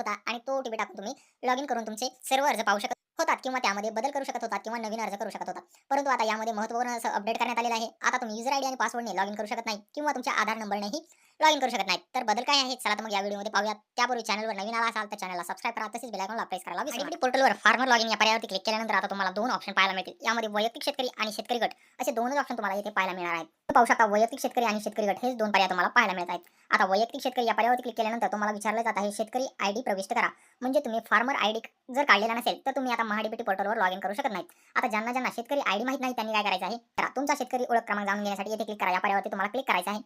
होता आणि तो ओटीपी टाकून तुम्ही लॉग इन करून तुमचे सर्व अर्ज पाहू शकत होतात किंवा त्यामध्ये बदल करू शकत होतात किंवा नवीन अर्ज करू शकत होता परंतु आता यामध्ये महत्त्वपूर्ण असं अपडेट करण्यात आलेलं आहे. आता तुम्ही युजर आयडी आणि पासवर्डने लॉग इन करू शकत नाही किंवा तुमच्या आधार नंबरनेही लॉग इन करू शकत नाही तर बदल काय आहे चला तर मग या व्हिडिओमध्ये पाहूया त्यापूर्वी चॅनलवर नवीन आला असाल तर चॅनलला सबस्क्राईब करा. तसेच बेल आयकॉनला प्रेस विसरू नका. पोर्टलवर फार्मर लॉग इन या पर्यायावरती क्लिक केल्यानंतर आता तुम्हाला दोन ऑप्शन पाहायला मिळतील. यामध्ये वैयक्तिक शेतकरी आणि शेतकरी गट. असे दोनच ऑप्शन तुम्हाला इथे पाहायला मिळणार आहेत. पाहू शकता वैयक्तिक शेतकरी आणि शेतकरी गट हेच दोन पर्याय तुम्हाला पाहायला मिळत आहेत. आता वैयक्तिक शेतकरी या पर्यायावरती क्लिक केल्यानंतर तुम्हाला विचारलं जात आहे शेतकरी आय डी प्रविष्ट करा. म्हणजे तुम्ही फार्मर आय डी जर काढलेला नसेल तर तुम्ही आता महाडीबीटी पोर्टलवर लॉग इन करू शकत नाहीत. आता ज्यांना ज्यांना शेतकरी आयडी माहीत नाही त्यांनी काय करायचं आहे? तर तुमचा शेतकरी ओळख क्रमांक जाणून घेण्यासाठी येथे क्लिक करा. या पर्यावरती तुम्हाला क्लिक करायचं आहे.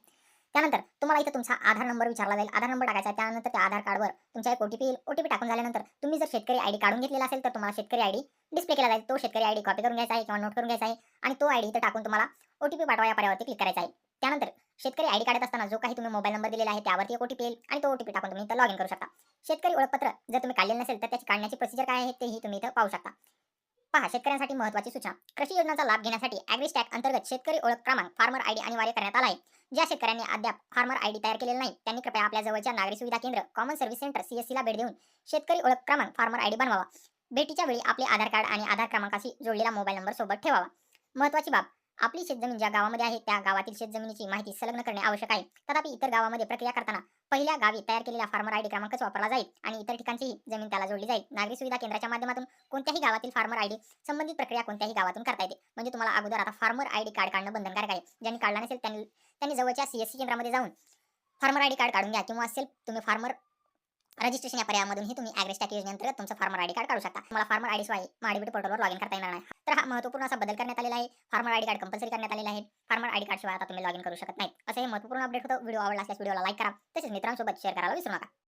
त्यानंतर तुम्हाला इथे तुमचा आधार नंबर विचारला जाईल. आधार नंबर टाकायचा आहे. त्यानंतर त्या आधार कार्डवर तुमच्या एक ओटीपी येईल. ओटीपी टाकून झाल्यानंतर तुम्ही जर शेतकरी आयडी काढून घेतलेला असेल तर तुम्हाला शेतकरी आयडी डिस्प्ले केला जाईल. तो शेतकरी आयडी कॉपी करून घ्यायचा आहे किंवा नोट करून घ्यायचा आहे आणि तो आयडी इथं टाकून तुम्हाला ओटीपी पाठवा या पर्यावरती क्लिक करायचा आहे. त्यानंतर शेतकरी आयडी काढत असताना जो काही तुम्ही मोबाईल नंबर दिलेला आहे त्यावरती एक ओटीपी येईल आणि तो ओटीपी टाकून तुम्ही इथं लॉग इन करू शकता. शेतकरी ओळखपत्र जर तुम्ही काढलेलं नसेल तर त्याची काढण्याची प्रोसिजर काय आहे तेही तुम्ही इथं पाहू शकता. पहा शेतकऱ्यांसाठी महत्वाची सूचना. कृषी योजनांचा लाभ घेण्यासाठी ॲग्रिस्टॅक अंतर्गत शेतकरी ओळख क्रमांक फार्मर आयडी अनिवार्य करण्यात आला आहे. ज्या शेतकऱ्यांनी अद्याप फार्मर आयडी तयार केलेला नाही त्यांनी कृपया आपल्या जवळच्या नागरी सुविधा केंद्र कॉमन सर्व्हिस सेंटर सीएससीला भेट देऊन शेतकरी ओळख क्रमांक फार्मर आयडी बनवावा. भेटीच्या वेळी आपले आधार कार्ड आणि आधार क्रमांकाशी जोडलेला मोबाईल नंबर सोबत ठेवावा. महत्वाची बाब आपली शेतजमीन ज्या गावामध्ये आहे त्या गावातील शेतजमिनीची माहिती संलग्न करणे आवश्यक आहे. तथापि इतर गावामध्ये प्रक्रिया करताना पहिल्या गावी तयार केलेला फार्मर आयडी क्रमांकच वापरला जाईल आणि इतर ठिकाणचीही जमीन त्याला जोडली जाईल. नागरी सुविधा केंद्राच्या माध्यमातून कोणत्याही गावातील फार्मर आयडी संबंधित प्रक्रिया कोणत्याही गावातून करता येते. म्हणजे तुम्हाला अगोदर आता फार्मर आयडी कार्ड काढणं बंधनकारक आहे. ज्यांनी काढला नसेल त्यांनी त्यांनी जवळच्या सीएससी केंद्रामध्ये जाऊन फार्मर आयडी कार्ड काढून घ्या किंवा असेल तुम्ही फार्मर रजिस्ट्रेशन या पर्यायामधूनही तुम्ही ॲग्रेस्टॅक योजनेअंतर्गत तुमचं फार्मर आयडी कार्ड काढू शकता. तुम्हाला फार्मर आयडी शिवाय माडीबीटी पोर्टलवर लॉग इन करता येणार नाही. तर हा महत्त्वपूर्ण असा बदल करण्यात आलेला आहे. फार्मर आयडी कार्ड कंपल्सरी करण्यात आलेला आहे. फार्मर आयडी कार्ड शिवाय आता तुम्ही लॉग इन करू शकत नाही असं हे महत्त्वपूर्ण अपडेट होतं. व्हिडिओ आवडला असल्यास व्हिडिओला लाईक करा. तसेच मित्रांसोबत शेअर करायला विसरू नका.